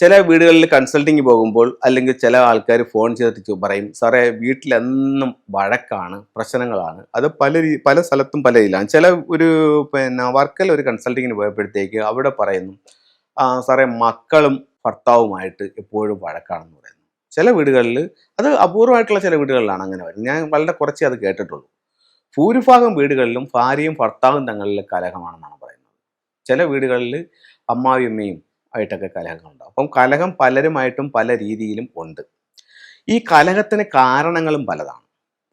ചില വീടുകളിൽ കൺസൾട്ടിങ് പോകുമ്പോൾ അല്ലെങ്കിൽ ചില ആൾക്കാർ ഫോൺ ചെയ്തിട്ട് പറയും സാറേ വീട്ടിലെന്നും വഴക്കാണ് പ്രശ്നങ്ങളാണ്. അത് പല പല സ്ഥലത്തും പല രീതിയിലാണ്. ചില ഒരു പിന്നെ വർക്കൽ ഒരു കൺസൾട്ടിങ്ങിന് പോയപ്പോഴത്തേക്ക് അവിടെ പറയുന്നു "ആ, സാറേ മക്കളും ഭർത്താവുമായിട്ട് എപ്പോഴും വഴക്കാണെന്ന് പറയുന്നു. ചില വീടുകളിൽ അത് അപൂർവമായിട്ടുള്ള ചില വീടുകളിലാണ് അങ്ങനെ വരുന്നത്. ഞാൻ വളരെ കുറച്ചേ അത് കേട്ടിട്ടുള്ളൂ. ഭൂരിഭാഗം വീടുകളിലും ഭാര്യയും ഭർത്താവും തങ്ങളിലെ കലഹമാണെന്നാണ് പറയുന്നത്. ചില വീടുകളിൽ അമ്മാവിയമ്മയും ആയിട്ടൊക്കെ കലഹങ്ങളുണ്ടാവും അപ്പം കലഹം പലരുമായിട്ടും പല രീതിയിലും ഉണ്ട്. ഈ കലഹത്തിന് കാരണങ്ങളും പലതാണ്.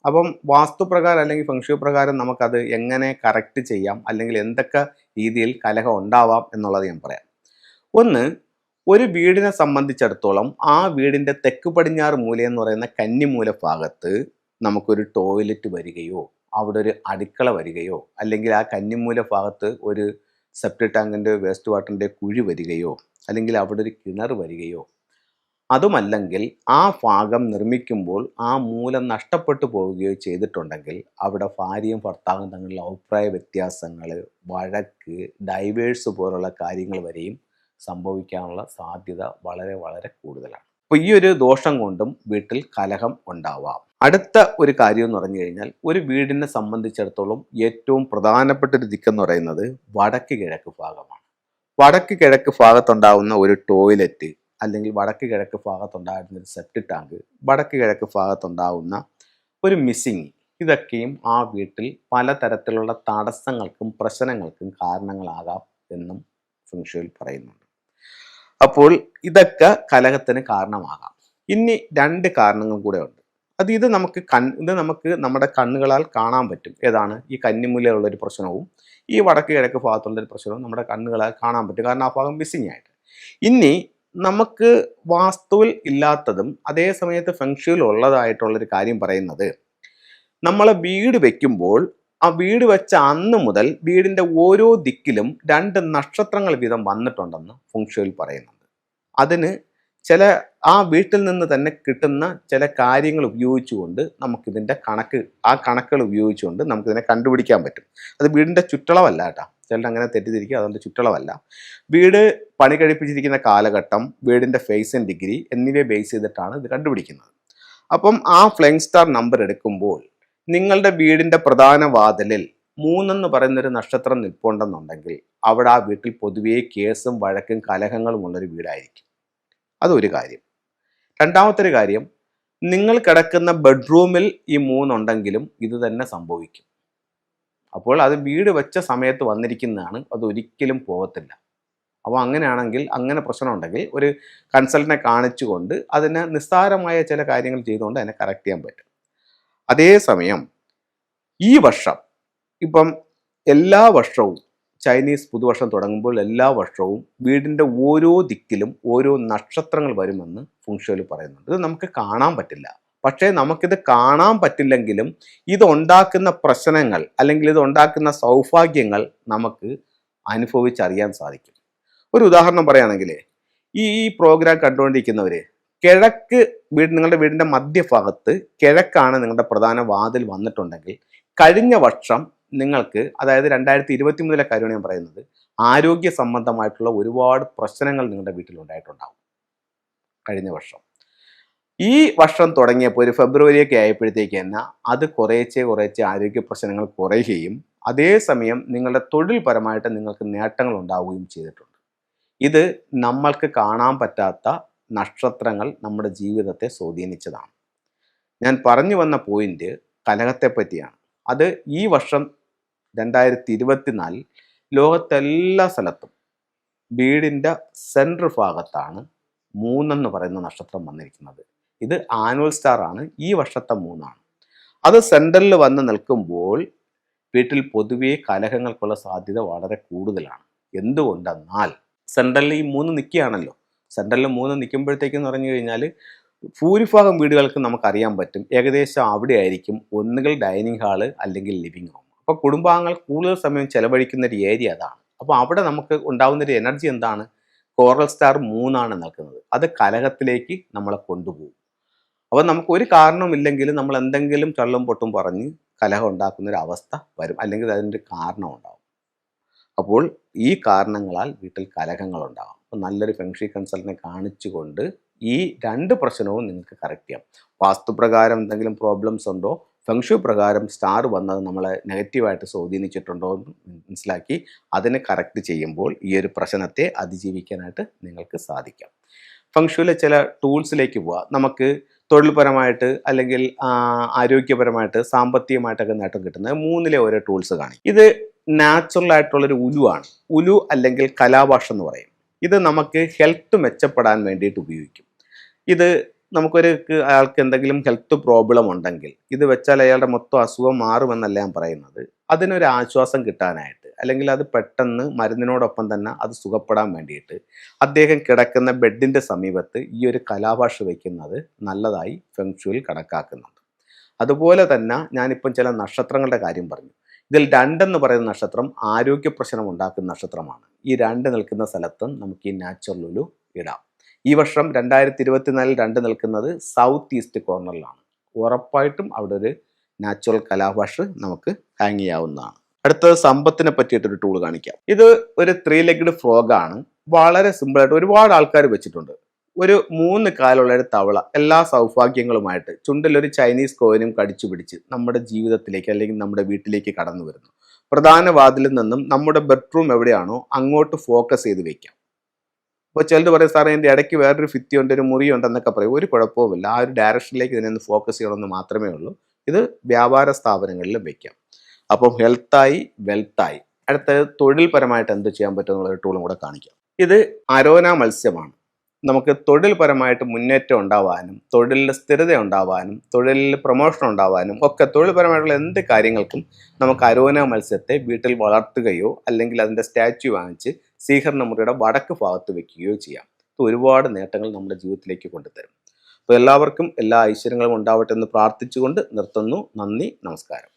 അപ്പം വാസ്തുപ്രകാരം അല്ലെങ്കിൽ ഫംഗ്ഷു പ്രകാരം നമുക്കത് എങ്ങനെ കറക്റ്റ് ചെയ്യാം അല്ലെങ്കിൽ എന്തൊക്കെ രീതിയിൽ കലഹം ഉണ്ടാവാം എന്നുള്ളത് ഞാൻ പറയാം. ഒന്ന് ഒരു വീടിനെ സംബന്ധിച്ചിടത്തോളം ആ വീടിന്റെ തെക്ക് പടിഞ്ഞാറ് മൂല എന്ന് പറയുന്ന കന്നിമൂല ഭാഗത്ത് നമുക്കൊരു ടോയ്ലറ്റ് വരികയോ അവിടെ ഒരു അടുക്കള വരികയോ അല്ലെങ്കിൽ ആ കന്നിമൂല ഭാഗത്ത് ഒരു സെപ്റ്റ് ടാങ്കിന്റെ വേസ്റ്റ് വാട്ടറിന്റെ കുഴി വരികയോ അല്ലെങ്കിൽ അവിടെ ഒരു കിണർ വരികയോ അതുമല്ലെങ്കിൽ ആ ഭാഗം നിർമ്മിക്കുമ്പോൾ ആ മൂലം നഷ്ടപ്പെട്ടു പോവുകയോ ചെയ്തിട്ടുണ്ടെങ്കിൽ അവിടെ ഭാര്യയും ഭർത്താവും തമ്മിലുള്ള അഭിപ്രായ വ്യത്യാസങ്ങൾ വഴക്ക് ഡൈവേഴ്സ് പോലുള്ള കാര്യങ്ങൾ വരെയും സംഭവിക്കാനുള്ള സാധ്യത വളരെ വളരെ കൂടുതലാണ്. അപ്പോൾ ഈ ഒരു ദോഷം കൊണ്ടും വീട്ടിൽ കലഹം ഉണ്ടാവാം. അടുത്ത ഒരു കാര്യം എന്ന് പറഞ്ഞു കഴിഞ്ഞാൽ ഒരു വീടിനെ സംബന്ധിച്ചിടത്തോളം ഏറ്റവും പ്രധാനപ്പെട്ട ഒരു ദിക്കെന്ന് പറയുന്നത് വടക്ക് കിഴക്ക് ഭാഗമാണ്. വടക്ക് കിഴക്ക് ഭാഗത്തുണ്ടാവുന്ന ഒരു ടോയ്ലറ്റ് അല്ലെങ്കിൽ വടക്ക് കിഴക്ക് ഭാഗത്തുണ്ടായിരുന്ന ഒരു സെപ്റ്റി ടാങ്ക് വടക്ക് കിഴക്ക് ഭാഗത്തുണ്ടാവുന്ന ഒരു മിസ്സിങ് ഇതൊക്കെയും ആ വീട്ടിൽ പലതരത്തിലുള്ള തടസ്സങ്ങൾക്കും പ്രശ്നങ്ങൾക്കും കാരണങ്ങളാകാം എന്നും ഫുങ്ഷുവിൽ പറയുന്നുണ്ട്. അപ്പോൾ ഇതൊക്കെ കലഹത്തിന് കാരണമാകാം. ഇനി രണ്ട് കാരണങ്ങൾ കൂടെ ഉണ്ട്. അത് ഇത് നമുക്ക് കൺ ഇത് നമുക്ക് നമ്മുടെ കണ്ണുകളാൽ കാണാൻ പറ്റും. ഏതാണ്? ഈ കന്നിമൂലയുള്ള ഒരു പ്രശ്നവും ഈ വടക്ക് കിഴക്ക് ഭാഗത്തുള്ളൊരു പ്രശ്നവും നമ്മുടെ കണ്ണുകളാൽ കാണാൻ പറ്റും. കാരണം ആ ഭാഗം മിസ്സിങ് ആയിട്ട്. ഇനി നമുക്ക് വാസ്തുവിൽ ഇല്ലാത്തതും അതേ സമയത്ത് ഫെങ്ഷുവിൽ ഉള്ളതായിട്ടുള്ളൊരു കാര്യം പറയുന്നത് നമ്മൾ വീട് വെക്കുമ്പോൾ ആ വീട് വെച്ച അന്ന് മുതൽ വീടിന്റെ ഓരോ ദിക്കിലും രണ്ട് നക്ഷത്രങ്ങൾ വീതം വന്നിട്ടുണ്ടെന്ന് ഫുങ്ഷുവിൽ പറയുന്നുണ്ട്. അതിന് ചില ആ വീട്ടിൽ നിന്ന് തന്നെ കിട്ടുന്ന ചില കാര്യങ്ങൾ ഉപയോഗിച്ചുകൊണ്ട് നമുക്കിതിന്റെ കണക്ക് ആ കണക്കുകൾ ഉപയോഗിച്ചുകൊണ്ട് നമുക്കിതിനെ കണ്ടുപിടിക്കാൻ പറ്റും. അത് വീടിന്റെ ചുറ്റളവല്ല കേട്ടോ. ചിലർ അങ്ങനെ തെറ്റിദ്ധരിക്കുക അതുകൊണ്ട് ചുറ്റളവല്ല. വീട് പണി കഴിപ്പിച്ചിരിക്കുന്ന കാലഘട്ടം വീടിന്റെ ഫേസ് ആൻഡ് ഡിഗ്രി എന്നിവയെ ബേസ് ചെയ്തിട്ടാണ് ഇത് കണ്ടുപിടിക്കുന്നത്. അപ്പം ആ ഫ്ലൈങ് സ്റ്റാർ നമ്പർ എടുക്കുമ്പോൾ നിങ്ങളുടെ വീടിന്റെ പ്രധാന വാതിലിൽ മൂന്നെന്ന് പറയുന്നൊരു നക്ഷത്രം നിൽപ്പുണ്ടെന്നുണ്ടെങ്കിൽ അവിടെ ആ വീട്ടിൽ പൊതുവേ കേസും വഴക്കും കലഹങ്ങളും ഉള്ളൊരു വീടായിരിക്കും. അതൊരു കാര്യം. രണ്ടാമത്തെ കാര്യം നിങ്ങൾ കിടക്കുന്ന ബെഡ്റൂമിൽ ഈ മൂന്നുണ്ടെങ്കിലും ഇത് തന്നെ സംഭവിക്കും. അപ്പോൾ അത് വീട് വെച്ച സമയത്ത് വന്നിരിക്കുന്നതാണ് അത് ഒരിക്കലും പോകത്തില്ല അപ്പോൾ അങ്ങനെയാണെങ്കിൽ അങ്ങനെ പ്രശ്നമുണ്ടെങ്കിൽ ഒരു കൺസൾട്ടിനെ കാണിച്ചുകൊണ്ട് അതിന് നിസ്സാരമായ ചില കാര്യങ്ങൾ ചെയ്തുകൊണ്ട് അതിനെ കറക്റ്റ് ചെയ്യാൻ പറ്റും. അതേസമയം ഈ വർഷം ഇപ്പം എല്ലാ വർഷവും ചൈനീസ് പുതുവർഷം തുടങ്ങുമ്പോൾ എല്ലാ വർഷവും വീടിന്റെ ഓരോ ദിക്കിലും ഓരോ നക്ഷത്രങ്ങൾ വരുമെന്ന് ഫുങ്ഷോയിൽ പറയുന്നുണ്ട്. ഇത് നമുക്ക് കാണാൻ പറ്റില്ല. പക്ഷേ നമുക്കിത് കാണാൻ പറ്റില്ലെങ്കിലും ഇതുണ്ടാക്കുന്ന പ്രശ്നങ്ങൾ അല്ലെങ്കിൽ ഇതുണ്ടാക്കുന്ന സൗഭാഗ്യങ്ങൾ നമുക്ക് അനുഭവിച്ചറിയാൻ സാധിക്കും. ഒരു ഉദാഹരണം പറയുകയാണെങ്കിൽ ഈ ഈ പ്രോഗ്രാം കണ്ടുകൊണ്ടിരിക്കുന്നവർ കിഴക്ക് വീട് നിങ്ങളുടെ വീടിന്റെ മധ്യഭാഗത്ത് കിഴക്കാണ് നിങ്ങളുടെ പ്രധാന വാതിൽ വന്നിട്ടുണ്ടെങ്കിൽ കഴിഞ്ഞ വർഷം നിങ്ങൾക്ക് അതായത് രണ്ടായിരത്തി ഇരുപത്തി മൂന്നിലെ കാര്യമാണ് ഞാൻ പറയുന്നത് ആരോഗ്യ സംബന്ധമായിട്ടുള്ള ഒരുപാട് പ്രശ്നങ്ങൾ നിങ്ങളുടെ വീട്ടിൽ ഉണ്ടായിട്ടുണ്ടാവും കഴിഞ്ഞ വർഷം. ഈ വർഷം തുടങ്ങിയപ്പോൾ ഒരു ഫെബ്രുവരിയൊക്കെ ആയപ്പോഴത്തേക്ക് തന്നെ അത് കുറേച്ചെ കുറേച്ചെ ആരോഗ്യ പ്രശ്നങ്ങൾ കുറയുകയും അതേസമയം നിങ്ങളുടെ തൊഴിൽപരമായിട്ട് നിങ്ങൾക്ക് നേട്ടങ്ങൾ ഉണ്ടാവുകയും ചെയ്തിട്ടുണ്ട്. ഇത് നമ്മൾക്ക് കാണാൻ പറ്റാത്ത നക്ഷത്രങ്ങൾ നമ്മുടെ ജീവിതത്തെ സ്വാധീനിച്ചതാണ്. ഞാൻ പറഞ്ഞു വന്ന പോയിന്റ് കലഹത്തെ പറ്റിയാണ് അത് ഈ വർഷം രണ്ടായിരത്തി ഇരുപത്തിനാലിൽ ലോകത്തെല്ലാ സ്ഥലത്തും വീടിന്റെ സെൻട്രൽ ഭാഗത്താണ് മൂന്നെന്ന് പറയുന്ന നക്ഷത്രം വന്നിരിക്കുന്നത്. ഇത് ആനുവൽ സ്റ്റാർ ആണ് ഈ വർഷത്തെ മൂന്നാണ്. അത് സെൻട്രലിൽ വന്ന് നിൽക്കുമ്പോൾ വീട്ടിൽ പൊതുവേ കലഹങ്ങൾക്കുള്ള സാധ്യത വളരെ കൂടുതലാണ്. എന്തുകൊണ്ടെന്നാൽ സെൻട്രലിൽ ഈ മൂന്ന് നിൽക്കുകയാണല്ലോ. സെൻട്രലിൽ മൂന്ന് നിൽക്കുമ്പോഴത്തേക്കെന്ന് പറഞ്ഞു കഴിഞ്ഞാൽ ഭൂരിഭാഗം വീടുകൾക്ക് നമുക്കറിയാൻ പറ്റും. ഏകദേശം അവിടെ ആയിരിക്കും ഒന്നുകിൽ ഡൈനിങ് ഹാൾ അല്ലെങ്കിൽ ലിവിങ് റൂം. അപ്പോൾ കുടുംബാംഗങ്ങൾ കൂടുതൽ സമയം ചെലവഴിക്കുന്ന ഒരു ഏരിയ അതാണ്. അപ്പോൾ അവിടെ നമുക്ക് ഉണ്ടാകുന്ന ഒരു എനർജി എന്താണ്? കോറൽ സ്റ്റാർ മൂന്നാണ് നിൽക്കുന്നത് അത് കലഹത്തിലേക്ക് നമ്മളെ കൊണ്ടുപോകും. അപ്പോൾ നമുക്ക് ഒരു കാരണമില്ലെങ്കിലും നമ്മൾ എന്തെങ്കിലും ചള്ളും പൊട്ടും പറഞ്ഞ് കലഹം ഉണ്ടാക്കുന്ന ഒരു അവസ്ഥ വരും. അല്ലെങ്കിൽ അതിന്റെ കാരണം ഉണ്ടാകും അപ്പോൾ ഈ കാരണങ്ങളാൽ വീട്ടിൽ കലഹങ്ങൾ ഉണ്ടാകും. അപ്പോൾ നല്ലൊരു ഫെങ്ഷി കൺസൾട്ടിനെ കാണിച്ചുകൊണ്ട് ഈ രണ്ട് പ്രശ്നവും നിങ്ങൾക്ക് കറക്റ്റ് ചെയ്യാം. വാസ്തുപ്രകാരം എന്തെങ്കിലും പ്രോബ്ലംസ് ഉണ്ടോ? ഫെങ്ഷു പ്രകാരം സ്റ്റാർ വന്നത് നമ്മളെ നെഗറ്റീവായിട്ട് സ്വാധീനിച്ചിട്ടുണ്ടോ എന്ന് മനസ്സിലാക്കി അതിനെ കറക്റ്റ് ചെയ്യുമ്പോൾ ഈ ഒരു പ്രശ്നത്തെ അതിജീവിക്കാനായിട്ട് നിങ്ങൾക്ക് സാധിക്കാം. ഫംഗ്ഷുവിലെ ചില ടൂൾസിലേക്ക് പോവാം. നമുക്ക് തൊഴിൽപരമായിട്ട് അല്ലെങ്കിൽ ആരോഗ്യപരമായിട്ട് സാമ്പത്തികമായിട്ടൊക്കെ നേട്ടം കിട്ടുന്ന മൂന്നിലെ ഓരോ ടൂൾസ് കാണും. ഇത് നാച്ചുറൽ ആയിട്ടുള്ളൊരു ഉലുവാണ് ഉലു അല്ലെങ്കിൽ കലാഭാഷ എന്ന് പറയും. ഇത് നമുക്ക് ഹെൽത്ത് മെച്ചപ്പെടാൻ വേണ്ടിയിട്ട് ഉപയോഗിക്കും. ഇത് നമുക്കൊരു അയാൾക്ക് എന്തെങ്കിലും ഹെൽത്ത് പ്രോബ്ലം ഉണ്ടെങ്കിൽ ഇത് വെച്ചാൽ അയാളുടെ മൊത്തം അസുഖം മാറുമെന്നല്ല ഞാൻ പറയുന്നത്. അതിനൊരു ആശ്വാസം കിട്ടാനായിട്ട് അല്ലെങ്കിൽ അത് പെട്ടെന്ന് മരുന്നിനോടൊപ്പം തന്നെ അത് സുഖപ്പെടാൻ വേണ്ടിയിട്ട് അദ്ദേഹം കിടക്കുന്ന ബെഡിന്റെ സമീപത്ത് ഈ ഒരു കലാഭാഷ വയ്ക്കുന്നത് നല്ലതായി ഫെങ്ഷുവിൽ കണക്കാക്കുന്നുണ്ട്. അതുപോലെ തന്നെ ഞാനിപ്പം ചില നക്ഷത്രങ്ങളുടെ കാര്യം പറഞ്ഞു. ഇതിൽ രണ്ടെന്ന് പറയുന്ന നക്ഷത്രം ആരോഗ്യ പ്രശ്നം ഉണ്ടാക്കുന്ന നക്ഷത്രമാണ്. ഈ രണ്ട് നിൽക്കുന്ന സ്ഥലത്തും നമുക്ക് ഈ നാച്ചുറൽ ലുലു ഇടാം. ഈ വർഷം രണ്ടായിരത്തി ഇരുപത്തിനാലിൽ രണ്ട് നിൽക്കുന്നത് സൗത്ത് ഈസ്റ്റ് കോർണറിലാണ് ഉറപ്പായിട്ടും അവിടെ ഒരു നാച്ചുറൽ കലാഭാഷ് നമുക്ക് ഹാങ് ചെയ്യാവുന്നതാണ്. അടുത്തത് സമ്പത്തിനെ പറ്റിയിട്ടൊരു ടൂൾ കാണിക്കാം. ഇത് ഒരു ത്രീ ലെഗ്ഡ് ഫ്രോഗ് ആണ്. വളരെ സിമ്പിളായിട്ട് ഒരുപാട് ആൾക്കാർ വെച്ചിട്ടുണ്ട്. ഒരു മൂന്ന് കാലുള്ള ഒരു തവള എല്ലാ സൗഭാഗ്യങ്ങളുമായിട്ട് ചുണ്ടിൽ ഒരു ചൈനീസ് കോയിനും കടിച്ചു പിടിച്ച് നമ്മുടെ ജീവിതത്തിലേക്ക് അല്ലെങ്കിൽ നമ്മുടെ വീട്ടിലേക്ക് കടന്നു വരുന്നു. പ്രധാന വാതിലിൽ നിന്നും നമ്മുടെ ബെഡ്റൂം എവിടെയാണോ അങ്ങോട്ട് ഫോക്കസ് ചെയ്ത് വെക്കാം. അപ്പോൾ ചിലർ പറയും സാറേ എന്റെ ഇടയ്ക്ക് വേറൊരു ഫിത്തിയുണ്ട് ഒരു മുറി ഉണ്ടെന്നൊക്കെ പറയും. ഒരു കുഴപ്പവുമില്ല. ആ ഒരു ഡയറക്ഷനിലേക്ക് ഇതിനെ ഒന്ന് ഫോക്കസ് ചെയ്യണമെന്ന് മാത്രമേ ഉള്ളൂ. ഇത് വ്യാപാര സ്ഥാപനങ്ങളിലും വയ്ക്കാം അപ്പം ഹെൽത്തായി വെൽത്തായി. അടുത്തത് തൊഴിൽപരമായിട്ട് എന്ത് ചെയ്യാൻ പറ്റും എന്നുള്ള ടൂളും കൂടെ കാണിക്കാം. ഇത് അരോന മത്സ്യമാണ്. നമുക്ക് തൊഴിൽപരമായിട്ട് മുന്നേറ്റം ഉണ്ടാവാനും തൊഴിലിൽ സ്ഥിരത ഉണ്ടാവാനും തൊഴിലിൽ പ്രൊമോഷൻ ഉണ്ടാവാനും ഒക്കെ തൊഴിൽപരമായിട്ടുള്ള എന്ത് കാര്യങ്ങൾക്കും നമുക്ക് അരോന മത്സ്യത്തെ വീട്ടിൽ വളർത്തുകയോ അല്ലെങ്കിൽ അതിന്റെ സ്റ്റാച്യു വാങ്ങിച്ച് സ്വീകരണ മുറിയുടെ വടക്ക് ഭാഗത്ത് വെക്കുകയോ ചെയ്യാം. ഇത് ഒരുപാട് നേട്ടങ്ങൾ നമ്മുടെ ജീവിതത്തിലേക്ക് കൊണ്ടുതരും. അപ്പോൾ എല്ലാവർക്കും എല്ലാ ഐശ്വര്യങ്ങളും ഉണ്ടാവട്ടെ എന്ന് പ്രാർത്ഥിച്ചുകൊണ്ട് നിർത്തുന്നു. നന്ദി. നമസ്കാരം.